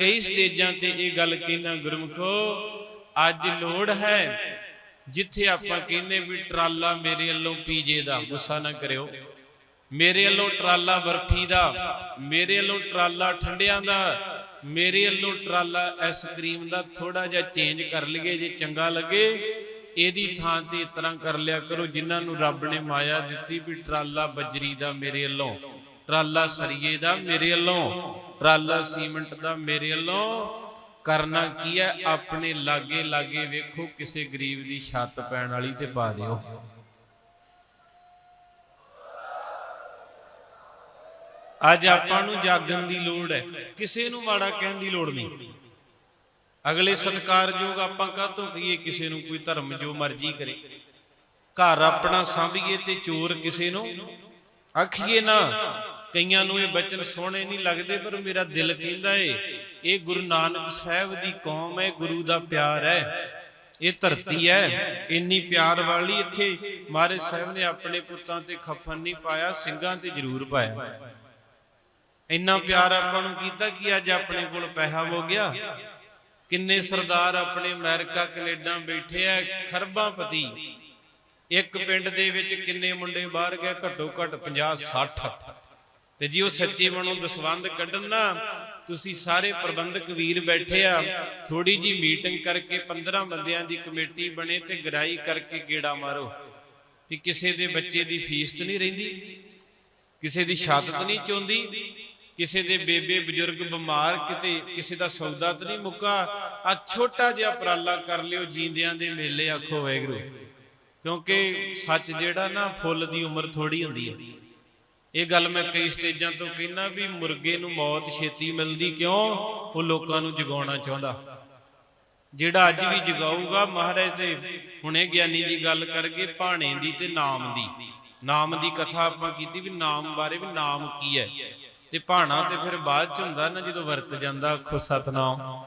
ਕਈ ਸਟੇਜਾਂ ਤੇ ਇਹ ਗੱਲ ਕਹਿੰਦਾ, ਗੁਰਮਖੋ, ਅੱਜ ਲੋੜ ਹੈ ਜਿੱਥੇ ਆਪਾਂ ਕਹਿੰਦੇ ਵੀ ਟਰਾਲਾ ਮੇਰੇ ਵੱਲੋਂ ਪੀਜੇ ਦਾ, ਗੁੱਸਾ ਨਾ ਕਰਿਓ। ਮੇਰੇ ਵੱਲੋਂ ਟਰਾਲਾ ਬਰਫੀ ਦਾ, ਮੇਰੇ ਵੱਲੋਂ ਟਰਾਲਾ ਠੰਡਿਆਂ ਦਾ, ਮੇਰੇ ਵੱਲੋਂ ਟਰਾਲਾ ਆਈਸਕ੍ਰੀਮ ਦਾ ਥੋੜਾ ਜਿਹਾ ਚੇਂਜ ਕਰ ਲਈਏ, ਜੇ ਚੰਗਾ ਲੱਗੇ, ਇਹਦੀ ਥਾਂ ਤੇ ਇਸ ਤਰ੍ਹਾਂ ਕਰ ਲਿਆ ਕਰੋ, ਜਿਨ੍ਹਾਂ ਨੂੰ ਰੱਬ ਨੇ ਮਾਇਆ ਦਿੱਤੀ ਵੀ ਟਰਾਲਾ ਬਜਰੀ ਦਾ ਮੇਰੇ ਵੱਲੋਂ। ਟਰਾਲਾ ਸਰੀਏ ਦਾ ਮੇਰੇ ਵੱਲੋਂ ਟਰਾਲਾ ਸੀਮੈਂਟ ਦਾ ਮੇਰੇ ਵੱਲੋਂ। ਕਰਨਾ ਕੀ ਹੈ? ਆਪਣੇ ਲਾਗੇ ਲਾਗੇ ਵੇਖੋ, ਕਿਸੇ ਗਰੀਬ ਦੀ ਛੱਤ ਪੈਣ ਵਾਲੀ ਤੇ ਪਾ ਦਿਓ। ਅੱਜ ਆਪਾਂ ਨੂੰ ਜਾਗਣ ਦੀ ਲੋੜ ਹੈ। ਕਿਸੇ ਨੂੰ ਮਾੜਾ ਕਹਿਣ ਦੀ ਲੋੜ ਨਹੀਂ। ਅਗਲੇ ਸਤਕਾਰਯੋਗ ਆਪਾਂ ਕਾਹਤੋਂ ਕਹੀਏ? ਕਿਸੇ ਨੂੰ ਕੋਈ ਧਰਮ ਜੋ ਮਰਜ਼ੀ ਕਰੇ। ਘਰ ਆਪਣਾ ਸਾਂਭੀਏ ਤੇ ਚੋਰ ਕਿਸੇ ਨੂੰ। ਆਖੀਏ ਨਾ ਕਈਆਂ ਨੂੰ ਇਹ ਬਚਨ ਸੋਹਣੇ ਨਹੀਂ ਲੱਗਦੇ, ਪਰ ਮੇਰਾ ਦਿਲ ਕਹਿੰਦਾ ਏ, ਇਹ ਗੁਰੂ ਨਾਨਕ ਸਾਹਿਬ ਦੀ ਕੌਮ ਹੈ ਗੁਰੂ ਦਾ ਪਿਆਰ ਹੈ ਇਹ ਧਰਤੀ ਹੈ ਇੰਨੀ ਪਿਆਰ ਵਾਲੀ ਇੱਥੇ ਮਹਾਰਾਜ ਸਾਹਿਬ ਨੇ ਆਪਣੇ ਪੁੱਤਾਂ ਤੇ ਖੱਫਨ ਨਹੀਂ ਪਾਇਆ, ਸਿੰਘਾਂ ਤੇ ਜ਼ਰੂਰ ਪਾਇਆ। ਇੰਨਾ ਪਿਆਰ ਆਪਾਂ ਨੂੰ ਕੀਤਾ ਕਿ ਅੱਜ ਆਪਣੇ ਕੋਲ ਪੈਸਾ ਹੋ ਗਿਆ। ਕਿੰਨੇ ਸਰਦਾਰ ਆਪਣੇ ਅਮਰੀਕਾ, ਕੈਨੇਡਾ ਬੈਠੇ ਆ, ਖਰਬਾਂ ਪਤੀ। ਇੱਕ ਪਿੰਡ ਦੇ ਵਿੱਚ ਕਿੰਨੇ ਮੁੰਡੇ ਬਾਹਰ ਗਏ ਘੱਟੋ ਘੱਟ 50 60 ਤੇ ਜੀ ਉਹ ਸੱਚੇ ਮਨੋਂ ਦਸਵੰਦ ਕੱਢਣ ਨਾ ਤੁਸੀਂ ਸਾਰੇ ਪ੍ਰਬੰਧਕ ਵੀਰ ਬੈਠੇ ਆ। ਥੋੜੀ ਜੀ ਮੀਟਿੰਗ ਕਰਕੇ 15 ਬੰਦਿਆਂ ਦੀ ਕਮੇਟੀ ਬਣੇ ਤੇ ਗਰਾਈ ਕਰਕੇ ਗੇੜਾ ਮਾਰੋ। ਕਿ ਕਿਸੇ ਦੇ ਬੱਚੇ ਦੀ ਫੀਸ ਤਾਂ ਨਹੀਂ ਰਹਿੰਦੀ ਕਿਸੇ ਦੀ ਛੱਤ ਤਾਂ ਨਹੀਂ ਚੋਂਦੀ ਕਿਸੇ ਦੇ ਬੇਬੇ ਬਜ਼ੁਰਗ ਬਿਮਾਰ ਕਿਤੇ ਕਿਸੇ ਦਾ ਸੌਦਾ ਤਾਂ ਨਹੀਂ ਮੁੱਕਾ। ਆ ਛੋਟਾ ਜਿਹਾ ਉਪਰਾਲਾ ਕਰ ਲਿਓ ਜੀਂਦਿਆਂ ਦੇ ਮੇਲੇ ਆਖੋ ਵੈਗਰੂ ਕਿਉਂਕਿ ਸੱਚ ਜਿਹੜਾ ਨਾ ਫੁੱਲ ਦੀ ਉਮਰ ਥੋੜੀ ਹੁੰਦੀ ਹੈ। ਇਹ ਗੱਲ ਮੈਂ ਕਈ ਸਟੇਜਾਂ ਤੋਂ ਕਹਿੰਦਾ ਵੀ ਮੁਰਗੇ ਨੂੰ ਮੌਤ ਛੇਤੀ ਮਿਲਦੀ ਕਿਉਂ? ਉਹ ਲੋਕਾਂ ਨੂੰ ਜਗਾਉਣਾ ਚਾਹੁੰਦਾ। ਜਿਹੜਾ ਅੱਜ ਵੀ ਜਗਾਊਗਾ ਮਹਾਰਾਜ ਤੇ ਹੁਣੇ ਗਿਆਨੀ ਜੀ ਗੱਲ ਕਰਗੇ ਭਾਣੇ ਦੀ ਤੇ ਨਾਮ ਦੀ। ਨਾਮ ਦੀ ਕਥਾ ਆਪਾਂ ਕੀਤੀ ਵੀ ਨਾਮ ਬਾਰੇ ਵੀ ਨਾਮ ਕੀ ਹੈ। ਤੇ ਭਾਣਾ ਤੇ ਫਿਰ ਬਾਅਦ ਚ ਹੁੰਦਾ ਨਾ ਜਦੋਂ ਵਰਤ ਜਾਂਦਾ ਆਖੋ ਸਤਨਾਮ।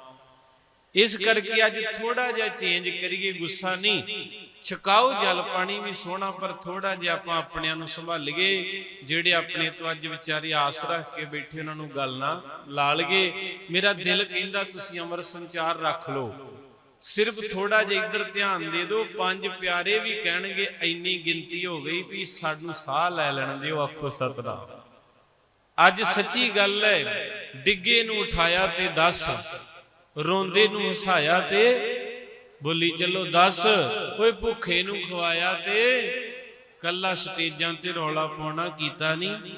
ਇਸ ਕਰਕੇ ਅੱਜ ਥੋੜਾ ਜਿਹਾ ਚੇਂਜ ਕਰੀਏ, ਗੁੱਸਾ ਨਹੀਂ। ਛਕਾਓ ਜਲ ਪਾਣੀ ਵੀ ਸੋਹਣਾ, ਪਰ ਥੋੜਾ ਜਿਹਾ ਆਪਾਂ ਆਪਣਿਆਂ ਨੂੰ ਸੰਭਾਲੀਏ ਜਿਹੜੇ ਆਪਣੇ ਤੋਂ ਅੱਜ ਵਿਚਾਰੇ ਆਸ ਰੱਖ ਕੇ ਬੈਠੇ, ਉਹਨਾਂ ਨੂੰ ਗੱਲ ਨਾ ਲਾ ਲਈਏ ਮੇਰਾ ਦਿਲ ਕਹਿੰਦਾ, ਤੁਸੀਂ ਅਮਰ ਸੰਚਾਰ ਰੱਖ ਲਓ। ਸਿਰਫ ਥੋੜਾ ਜਿਹਾ ਇੱਧਰ ਧਿਆਨ ਦੇ ਦਿਓ। ਪੰਜ ਪਿਆਰੇ ਵੀ ਕਹਿਣਗੇ, ਇੰਨੀ ਗਿਣਤੀ ਹੋ ਗਈ ਵੀ ਸਾਨੂੰ ਸਾਹ ਲੈ ਲੈਣ ਦਿਓ, ਆਖੋ ਸਤਨਾਮ। ਅੱਜ ਸੱਚੀ ਗੱਲ ਹੈ, ਡਿੱਗੇ ਨੂੰ ਉਠਾਇਆ ਤੇ ਦੱਸ। ਰੋਂਦੇ ਨੂੰ ਹਸਾਇਆ ਤੇ ਬੋਲੀ, ਚੱਲੋ ਦੱਸ, ਓਏ ਭੁੱਖੇ ਨੂੰ ਖਵਾਇਆ ਤੇ ਕੱਲਾ ਸਟੇਜਾਂ ਤੇ ਰੌਲਾ ਪਾਉਣਾ ਕੀਤਾ ਨਹੀਂ?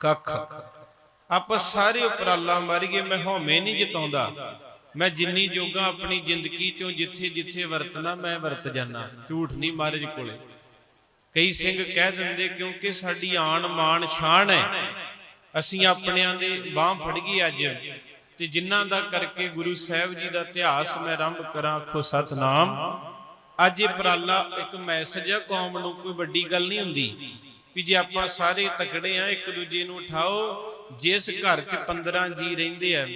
ਕੱਖ। ਆਪਾਂ ਸਾਰੇ ਉਪਰਾਲਾ ਮਾਰੀਏ, ਮੈਂ ਹਉਮੈ ਨਹੀਂ ਜਿਤਾਉਂਦਾ। ਮੈਂ ਜਿੰਨੀ ਜੋਗਾ ਆਪਣੀ ਜ਼ਿੰਦਗੀ ਚੋਂ ਜਿੱਥੇ ਜਿੱਥੇ ਵਰਤਣਾ, ਮੈਂ ਵਰਤ ਜਾਣਾ ਝੂਠ ਨਹੀਂ ਮਹਾਰਾਜ ਕੋਲੇ। ਕਈ ਸਿੰਘ ਕਹਿ ਦਿੰਦੇ, ਕਿਉਂਕਿ ਸਾਡੀ ਆਣ ਮਾਣ ਸ਼ਾਨ ਹੈ। ਅਸੀਂ ਆਪਣਿਆਂ ਦੇ ਬਾਹ ਫੜ ਗਈ ਅੱਜ। ਤੇ ਜਿਨ੍ਹਾਂ ਦਾ ਕਰਕੇ ਗੁਰੂ ਸਾਹਿਬ ਜੀ ਦਾ ਇਤਿਹਾਸ ਮੈਂ ਆਰੰਭ ਕਰਾਂ, ਆਖੋ ਸਤਨਾਮ। ਅੱਜ ਇਹ ਪ੍ਰਾਲਾ ਇੱਕ ਮੈਸੇਜ ਹੈ ਕੌਮ ਨੂੰ ਕੋਈ ਵੱਡੀ ਗੱਲ ਨਹੀਂ ਹੁੰਦੀ ਵੀ ਜੇ ਆਪਾਂ ਸਾਰੇ ਤਕੜੇ ਆ, ਇੱਕ ਦੂਜੇ ਨੂੰ ਉਠਾਓ, ਜਿਸ ਘਰ 'ਚ 15 ਜੀ ਰਹਿੰਦੇ ਆ,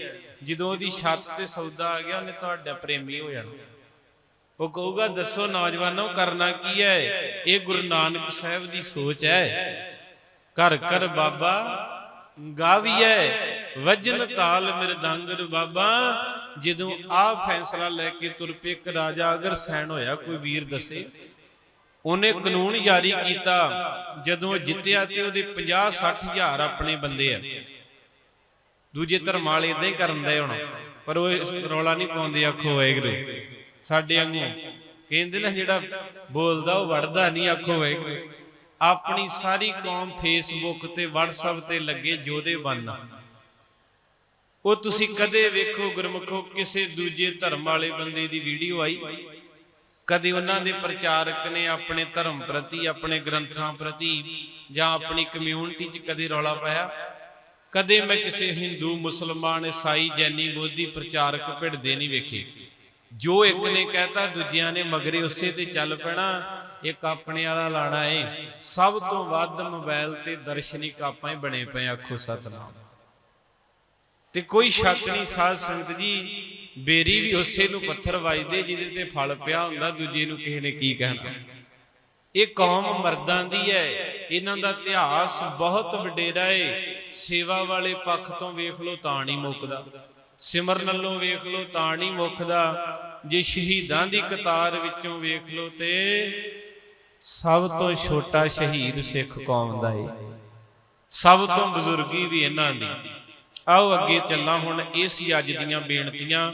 ਜਦੋਂ ਉਹਦੀ ਛੱਤ ਤੇ ਸੌਦਾ ਆ ਗਿਆ, ਉਹਨੇ ਤੁਹਾਡਾ ਪ੍ਰੇਮੀ ਹੋ ਜਾਣਾ। ਉਹ ਕਹੂਗਾ, ਦੱਸੋ ਨੌਜਵਾਨੋ, ਕਰਨਾ ਕੀ ਹੈ? ਇਹ ਗੁਰੂ ਨਾਨਕ ਸਾਹਿਬ ਦੀ ਸੋਚ ਹੈ। ਘਰ ਘਰ ਬਾਬਾ ਗਾਵੀਐ ਵਜਨ ਤਾਲ ਮਿਰਦੰਗਰ ਬਾਬਾ, ਜਦੋਂ ਆ ਫੈਸਲਾ ਲੈ ਕੇ ਤੁਰ ਪਏ, ਇੱਕ ਰਾਜਾ ਅਗਰ ਸੈਣ ਹੋਇਆ, ਕੋਈ ਵੀਰ ਦੱਸੇ? ਉਹਨੇ ਕਾਨੂੰਨ ਜਾਰੀ ਕੀਤਾ, ਜਦੋਂ ਜਿੱਤਿਆ ਤੇ ਉਹਦੇ 50 60 ਹਜ਼ਾਰ ਆਪਣੇ ਬੰਦੇ ਆ। ਦੂਜੇ ਧਰਮ ਵਾਲੇ ਇਦਾਂ ਹੀ ਕਰਨ ਦੇ ਹੁਣ, ਪਰ ਉਹ ਰੌਲਾ ਨਹੀਂ ਪਾਉਂਦੇ, ਆਖੋ ਵਾਹਿਗੁਰੂ, ਸਾਡੇ ਵਾਂਗੂ। ਕਹਿੰਦੇ ਨਾ, ਜਿਹੜਾ ਬੋਲਦਾ, ਉਹ ਵੜਦਾ ਨਹੀਂ, ਆਖੋ ਵਾਹਿਗੁਰੂ। ਆਪਣੀ ਸਾਰੀ ਕੌਮ ਫੇਸਬੁੱਕ ਤੇ, WhatsApp ਤੇ ਲੱਗੇ ਜੋਦੇ ਬੰਨ। ਉਹ ਤੁਸੀਂ ਕਦੇ ਵੇਖੋ ਗੁਰਮਖੋ, ਕਿਸੇ ਦੂਜੇ ਧਰਮ ਵਾਲੇ ਬੰਦੇ ਦੀ ਵੀਡੀਓ ਆਈ? ਕਦੇ ਉਹਨਾਂ ਦੇ ਪ੍ਰਚਾਰਕ ਨੇ ਆਪਣੇ ਧਰਮ ਪ੍ਰਤੀ, ਆਪਣੇ ਗ੍ਰੰਥਾਂ ਪ੍ਰਤੀ ਜਾਂ ਆਪਣੀ ਕਮਿਊਨਿਟੀ 'ਚ ਕਦੇ ਰੌਲਾ ਪਾਇਆ? ਕਦੇ ਮੈਂ ਕਿਸੇ ਹਿੰਦੂ ਮੁਸਲਮਾਨ ਈਸਾਈ ਜੈਨੀ, ਬੋਧੀ ਪ੍ਰਚਾਰਕ ਭਿੜਦੇ ਨਹੀਂ ਵੇਖੇ। ਜੋ ਇੱਕ ਨੇ ਕਹਿਤਾ, ਦੂਜਿਆਂ ਨੇ ਮਗਰੇ ਉਸੇ ਤੇ ਚੱਲ ਪੈਣਾ, ਇੱਕ ਆਪਣੇ ਵਾਲਾ ਲਾਣਾ ਏ। ਸਭ ਤੋਂ ਵੱਧ ਮੋਬਾਈਲ ਤੇ ਦਰਸ਼ਨਿਕ ਆਪਾਂ ਹੀ ਬਣੇ ਪਏ ਆਖੋ ਸਤਨਾਮ। ਤੇ ਕੋਈ ਸ਼ੱਕ ਨਹੀਂ ਸਾਧ ਸੰਗਤ ਜੀ ਬੇਰੀ ਵੀ ਉਸੇ ਨੂੰ ਪੱਥਰ ਵੱਜਦੇ ਜਿਹਦੇ ਤੇ ਫਲ ਪਿਆ ਹੁੰਦਾ ਦੂਜੇ ਨੂੰ ਕਿਸੇ ਨੇ ਕੀ ਕਹਿਣਾ। ਇਹ ਕੌਮ ਮਰਦਾਂ ਦੀ ਹੈ। ਇਹਨਾਂ ਦਾ ਇਤਿਹਾਸ ਬਹੁਤ ਵਡੇਰਾ ਏ। ਸੇਵਾ ਵਾਲੇ ਪੱਖ ਤੋਂ ਵੇਖ ਲਓ ਤਾਂ ਨਹੀਂ ਮੁੱਕਦਾ। ਸਿਮਰਨ ਵੱਲੋਂ ਵੇਖ ਲਓ ਤਾਂ ਨਹੀਂ ਮੁੱਕਦਾ। ਜੇ ਸ਼ਹੀਦਾਂ ਦੀ ਕਤਾਰ ਵਿੱਚੋਂ ਵੇਖ ਲਓ ਤੇ ਸਭ ਤੋਂ ਛੋਟਾ ਸ਼ਹੀਦ ਸਿੱਖ ਕੌਮ ਦਾ ਏ। ਸਭ ਤੋਂ ਬਜ਼ੁਰਗੀ ਵੀ ਇਹਨਾਂ ਦੀ। ਆਓ ਅੱਗੇ ਚੱਲਾਂ ਹੁਣ ਇਹ ਸੀ ਅੱਜ ਦੀਆਂ ਬੇਨਤੀਆਂ।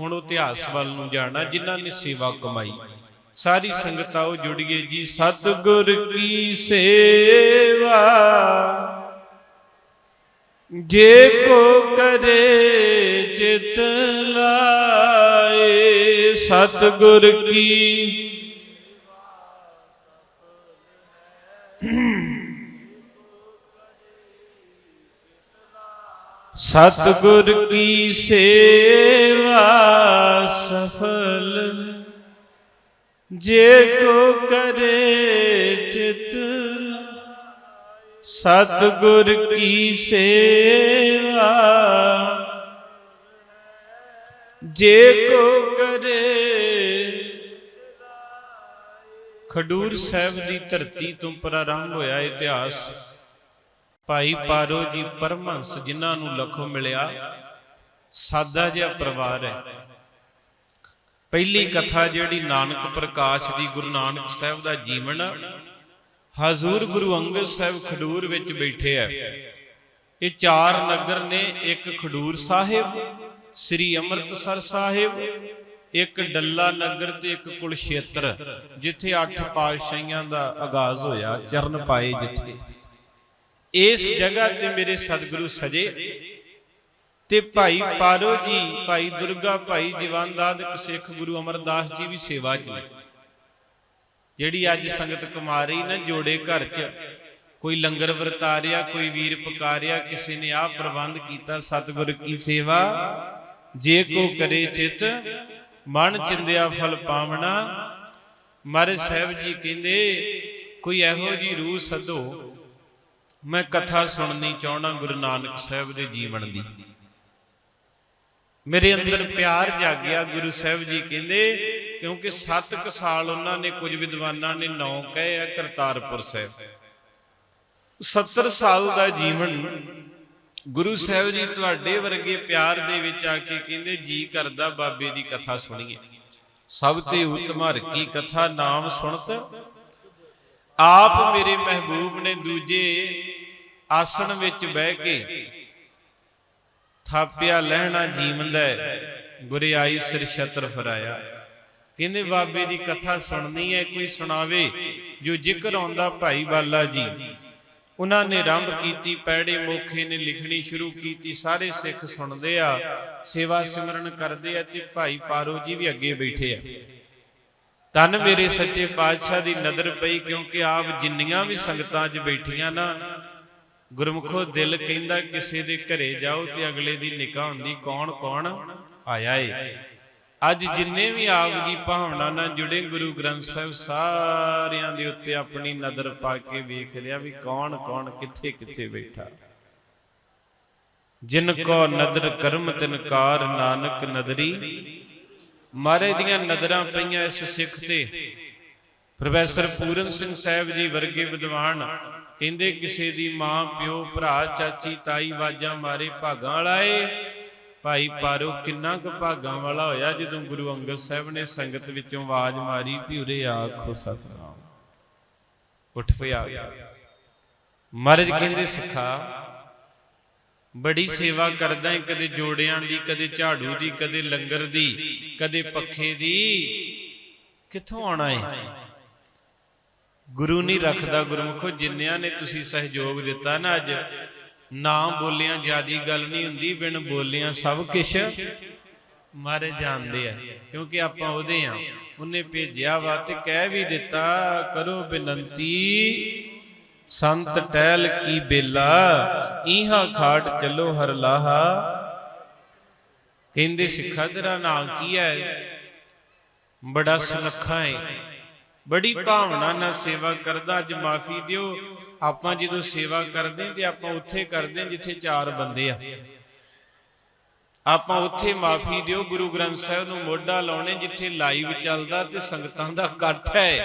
ਹੁਣ ਇਤਿਹਾਸ ਵੱਲ ਨੂੰ ਜਾਣਾ, ਜਿਨ੍ਹਾਂ ਨੇ ਸੇਵਾ ਕਮਾਈ। ਸਾਰੀ ਸੰਗਤ ਆਓ, ਜੁੜੀਏ ਜੀ। ਸਤਿਗੁਰ ਕੀ ਸੇਵਾ। ਜੇ ਕੋ ਕਰੇ ਚਿਤ ਲਾਏ, ਸਤਿਗੁਰ ਕੀ ਸਤਿਗੁਰ ਕੀ ਸੇਵਾ ਸਫਲ? ਜੇ ਕੋ ਕਰੇ ਚਿਤ ਸਤਿਗੁਰ ਕੀ ਸੇਵਾ? ਜੇ ਕੋ ਕਰੇ ਖਡੂਰ ਸਾਹਿਬ ਦੀ ਧਰਤੀ ਤੋਂ ਪ੍ਰਾਰੰਭ ਹੋਇਆ ਇਤਿਹਾਸ। ਭਾਈ ਪਾਰੋ ਜੀ ਪਰਮਹੰਸ, ਜਿਨ੍ਹਾਂ ਨੂੰ ਲਖੋ ਮਿਲਿਆ, ਸਾਦਾ ਜਿਹਾ ਪਰਿਵਾਰ ਹੈ। ਪਹਿਲੀ ਕਥਾ ਜਿਹੜੀ ਨਾਨਕ ਪ੍ਰਕਾਸ਼ ਦੀ ਗੁਰੂ ਨਾਨਕ ਸਾਹਿਬ ਦਾ ਜੀਵਨ, ਹਜ਼ੂਰ ਗੁਰੂ ਅੰਗਦ ਸਾਹਿਬ ਖਡੂਰ ਵਿੱਚ ਬੈਠੇ ਆ ਇਹ ਚਾਰ ਨਗਰ ਨੇ, ਇੱਕ ਖਡੂਰ ਸਾਹਿਬ, ਸ੍ਰੀ ਅੰਮ੍ਰਿਤਸਰ ਸਾਹਿਬ, ਇੱਕ ਡੱਲਾ ਨਗਰ ਤੇ ਇੱਕ ਕੁਲਸ਼ੇਤਰ, ਜਿੱਥੇ ਅੱਠ ਪਾਤਸ਼ਾਹੀਆਂ ਦਾ ਆਗਾਜ਼ ਹੋਇਆ, ਚਰਨ ਪਾਏ ਜਿੱਥੇ। ਇਸ ਜਗ੍ਹਾ ਤੇ ਮੇਰੇ ਸਤਿਗੁਰੂ ਸਜੇ। ਤੇ ਭਾਈ ਪਾਰੋ ਜੀ, ਭਾਈ ਦੁਰਗਾ, ਭਾਈ ਜੀਵਨਦਾਦ ਸਿੱਖ ਗੁਰੂ ਅਮਰਦਾਸ ਜੀ ਵੀ ਸੇਵਾ ਚ ਨੇ। ਜਿਹੜੀ ਅੱਜ ਸੰਗਤ ਕਮਾ ਰਹੀ ਨਾ ਜੋੜੇ ਘਰ ਚ, ਕੋਈ ਲੰਗਰ ਵਰਤਾਰਿਆ, ਕੋਈ ਵੀਰ ਪਕਾਰਿਆ, ਕਿਸੇ ਨੇ ਆਹ ਪ੍ਰਬੰਧ ਕੀਤਾ, ਸਤਿਗੁਰ ਕੀ ਸੇਵਾ? ਜੇ ਕੋ ਕਰੇ ਚਿਤ, ਮਨ ਚਿੰਦਿਆ ਫਲ ਪਾਵਣਾ। ਮਹਾਰਾਜ ਸਾਹਿਬ ਜੀ ਕਹਿੰਦੇ, ਕੋਈ ਇਹੋ ਜੀ ਰੂਹ ਸਦੋ ਮੈਂ ਕਥਾ ਸੁਣਨੀ ਚਾਹਣਾ ਗੁਰੂ ਨਾਨਕ ਸਾਹਿਬ ਦੇ ਜੀਵਨ ਦੀ। ਮੇਰੇ ਅੰਦਰ ਪਿਆਰ ਜਾਗਿਆ ਗੁਰੂ ਸਾਹਿਬ ਜੀ ਕਹਿੰਦੇ, ਕਿਉਂਕਿ 7 ਕ ਸਾਲ ਉਹਨਾਂ ਨੇ ਕੁਝ ਵਿਦਵਾਨਾਂ ਨੇ ਨੌ ਕਹੇ ਆ, ਕਰਤਾਰਪੁਰ ਸਾਹਿਬ। 70 ਸਾਲ ਦਾ ਜੀਵਨ ਗੁਰੂ ਸਾਹਿਬ ਜੀ ਤੁਹਾਡੇ ਵਰਗੇ ਪਿਆਰ ਦੇ ਵਿੱਚ ਆ ਕੇ ਕਹਿੰਦੇ, ਜੀ ਕਰਦਾ ਬਾਬੇ ਦੀ ਕਥਾ ਸੁਣੀਏ। ਸਭ ਤੇ ਉਤਮ ਹਰ ਕੀ ਕਥਾ ਨਾਮ ਸੁਣਤ? ਆਪ ਮੇਰੇ ਮਹਿਬੂਬ ਨੇ ਦੂਜੇ ਆਸਣ ਵਿੱਚ ਬਹਿ ਕੇ ਥਾਪਿਆ ਲਹਿਣਾ ਜੀਵੰਦਾ ਗੁਰੇ ਆਈ ਸਿਰ ਛਤਰ ਫਰਾਇਆ। ਕਹਿੰਦੇ ਬਾਬੇ ਦੀ ਕਥਾ ਸੁਣਨੀ ਹੈ ਕੋਈ ਸੁਣਾਵੇ ਜੋ ਜ਼ਿਕਰ ਆਉਂਦਾ ਭਾਈ ਬਾਲਾ ਜੀ। ਉਹਨਾਂ ਨੇ ਆਰੰਭ ਕੀਤੀ, ਪੈੜੇ ਮੋਖੇ ਨੇ ਲਿਖਣੀ ਸ਼ੁਰੂ ਕੀਤੀ, ਸਾਰੇ ਸਿੱਖ ਸੁਣਦੇ ਆ, ਸੇਵਾ ਸਿਮਰਨ ਕਰਦੇ ਆ ਤੇ ਭਾਈ ਪਾਰੋ ਜੀ ਵੀ ਅੱਗੇ ਬੈਠੇ ਆ। ਤਨ ਮੇਰੇ ਸੱਚੇ ਪਾਤਸ਼ਾਹ ਦੀ ਨਜ਼ਰ ਪਈ ਕਿਉਂਕਿ ਆਪ ਜਿੰਨੀਆਂ ਵੀ ਸੰਗਤਾਂ 'ਚ ਬੈਠੀਆਂ ਨਾ ਗੁਰਮੁਖੋ ਦਿਲ ਕਹਿੰਦਾ ਕਿਸੇ ਦੇ ਘਰੇ ਜਾਓ ਤੇ ਅਗਲੇ ਦੀ ਨਿਕਾਹ ਹੁੰਦੀ, ਕੌਣ ਕੌਣ ਆਇਆ ਏ। ਅੱਜ ਜਿੰਨੇ ਵੀ ਆਪ ਜੀ ਭਾਵਨਾ ਨਾਲ ਜੁੜੇ ਗੁਰੂ ਗ੍ਰੰਥ ਸਾਹਿਬ, ਸਾਰਿਆਂ ਦੇ ਉੱਤੇ ਆਪਣੀ ਨਜ਼ਰ ਪਾ ਕੇ ਵੇਖ ਲਿਆ ਵੀ ਕੌਣ ਕੌਣ ਕਿੱਥੇ ਕਿੱਥੇ ਬੈਠਾ। ਜਿਨ ਕੋ ਨਦਰ ਕਰਮ ਤਿਨਕਾਰ ਨਾਨਕ ਨਦਰੀ। ਮਾਰੇ ਦੀਆਂ ਨਜ਼ਰਾਂ ਪਈਆਂ ਇਸ ਸਿੱਖ ਤੇ। ਪ੍ਰੋਫੈਸਰ ਪੂਰਨ ਸਿੰਘ ਸਾਹਿਬ ਜੀ ਵਰਗੇ ਵਿਦਵਾਨ ਕਹਿੰਦੇ ਕਿਸੇ ਦੀ ਮਾਂ ਪਿਓ, ਭਰਾ, ਚਾਚੀ, ਤਾਈ, ਵਾਜਾਂ ਮਾਰੇ ਭਾਗਾਂ ਵਾਲਾ ਏ। ਭਾਈ ਪਾਰੋ, ਕਿੰਨਾ ਕੁ ਭਾਗਾਂ ਵਾਲਾ ਹੋਇਆ ਜਦੋਂ ਗੁਰੂ ਅੰਗਦ ਸਾਹਿਬ ਨੇ ਸੰਗਤ ਵਿੱਚੋਂ ਆਵਾਜ਼ ਮਾਰੀ ਵੀ ਉਰੇ ਆਖੋ ਸਤਨਾਮ। ਉੱਠ ਪਿਆ ਮਹਾਰਾਜ ਕਹਿੰਦੇ, ਸਿੱਖਾ, ਬੜੀ ਸੇਵਾ ਕਰਦਾ ਏ, ਕਦੇ ਜੋੜਿਆਂ ਦੀ, ਕਦੇ ਝਾੜੂ ਦੀ, ਕਦੇ ਲੰਗਰ ਦੀ, ਕਦੇ ਪੱਖੇ ਦੀ। ਕਿੱਥੋਂ ਆਉਣਾ ਏ? ਗੁਰੂ ਨਹੀਂ ਰੱਖਦਾ ਗੁਰਮੁਖੋ, ਜਿੰਨਿਆਂ ਨੇ ਤੁਸੀਂ ਸਹਿਯੋਗ ਦਿੱਤਾ ਨਾ ਅੱਜ। ਨਾ ਬੋਲਿਆਂ ਜਿਆਦੀ ਗੱਲ ਨਹੀਂ ਹੁੰਦੀ, ਬਿਨ ਬੋਲਿਆਂ ਸਭ ਕੁਛ ਮਾਰੇ ਜਾਂਦੇ ਆ। ਕਿਉਂਕਿ ਆਪਾਂ ਉਹਦੇ ਆ। ਉਹਨੇ ਭੇਜਿਆ ਵਾ ਤੇ ਕਹਿ ਵੀ ਦਿੱਤਾ, ਕਰੋ ਬੇਨਤੀ, ਸੰਤ ਟਹਿਲ ਕੀ ਬੇਲਾ ਇਹਾਂ ਖਾਟ ਚੱਲੋ ਹਰ ਲਾਹਾ। ਕਹਿੰਦੇ, ਸਿੱਖਾ ਤੇਰਾ ਨਾਮ ਕੀ ਹੈ? ਬੜਾ ਸੁਨੱਖਾ ਹੈ ਬੜੀ ਭਾਵਨਾ ਨਾਲ ਸੇਵਾ ਕਰਦਾ ਅੱਜ ਮਾਫੀ ਦਿਓ। ਆਪਾਂ ਜਦੋਂ ਸੇਵਾ ਕਰਦੇ ਤੇ ਆਪਾਂ ਉੱਥੇ ਕਰਦੇ ਜਿੱਥੇ ਚਾਰ ਬੰਦੇ ਆ। ਆਪਾਂ ਉੱਥੇ ਮਾਫੀ ਦਿਓ ਗੁਰੂ ਗ੍ਰੰਥ ਸਾਹਿਬ ਨੂੰ ਮੋਢਾ ਲਾਉਣੇ ਜਿੱਥੇ ਲਾਈਵ ਚੱਲਦਾ ਤੇ ਸੰਗਤਾਂ ਦਾ ਇਕੱਠ ਹੈ।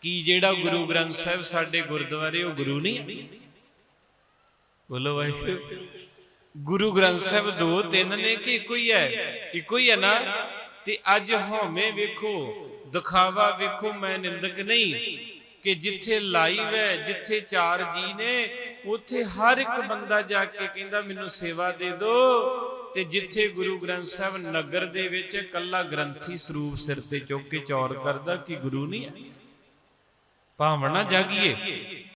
ਕੀ ਜਿਹੜਾ ਗੁਰੂ ਗ੍ਰੰਥ ਸਾਹਿਬ ਸਾਡੇ ਗੁਰਦੁਆਰੇ ਉਹ ਗੁਰੂ ਨਹੀਂ ਬੋਲੋ ਵਾਹਿਗੁਰੂ। ਗੁਰੂ ਗ੍ਰੰਥ ਸਾਹਿਬ ਦੋ ਤਿੰਨ ਨੇ ਕਿ ਇੱਕੋ ਹੀ ਹੈ? ਇੱਕੋ ਹੀ ਹੈ ਨਾ? ਤੇ ਅੱਜ ਹਉਮੈ ਵੇਖੋ। ਦਿਖਾਵਾ ਵੇਖੋ, ਮੈਂ ਨਿੰਦਕ ਨਹੀਂ ਕਿ ਜਿੱਥੇ ਲਾਈਵ ਹੈ ਜਿੱਥੇ ਚਾਰ ਜੀ ਨੇ, ਉੱਥੇ ਹਰ ਇੱਕ ਬੰਦਾ ਜਾ ਕੇ ਕਹਿੰਦਾ, ਮੈਨੂੰ ਸੇਵਾ ਦੇ ਦਿਓ ਤੇ ਜਿੱਥੇ ਗੁਰੂ ਗ੍ਰੰਥ ਸਾਹਿਬ ਨਗਰ ਦੇ ਵਿੱਚ ਇਕੱਲਾ ਗ੍ਰੰਥੀ ਸਰੂਪ ਸਿਰ ਤੇ ਚੁੱਕ ਕੇ ਚੌਰ ਕਰਦਾ, ਕਿ ਗੁਰੂ ਨਹੀਂ ਹੈ? ਭਾਵਨਾ ਜਾਗੀਏ।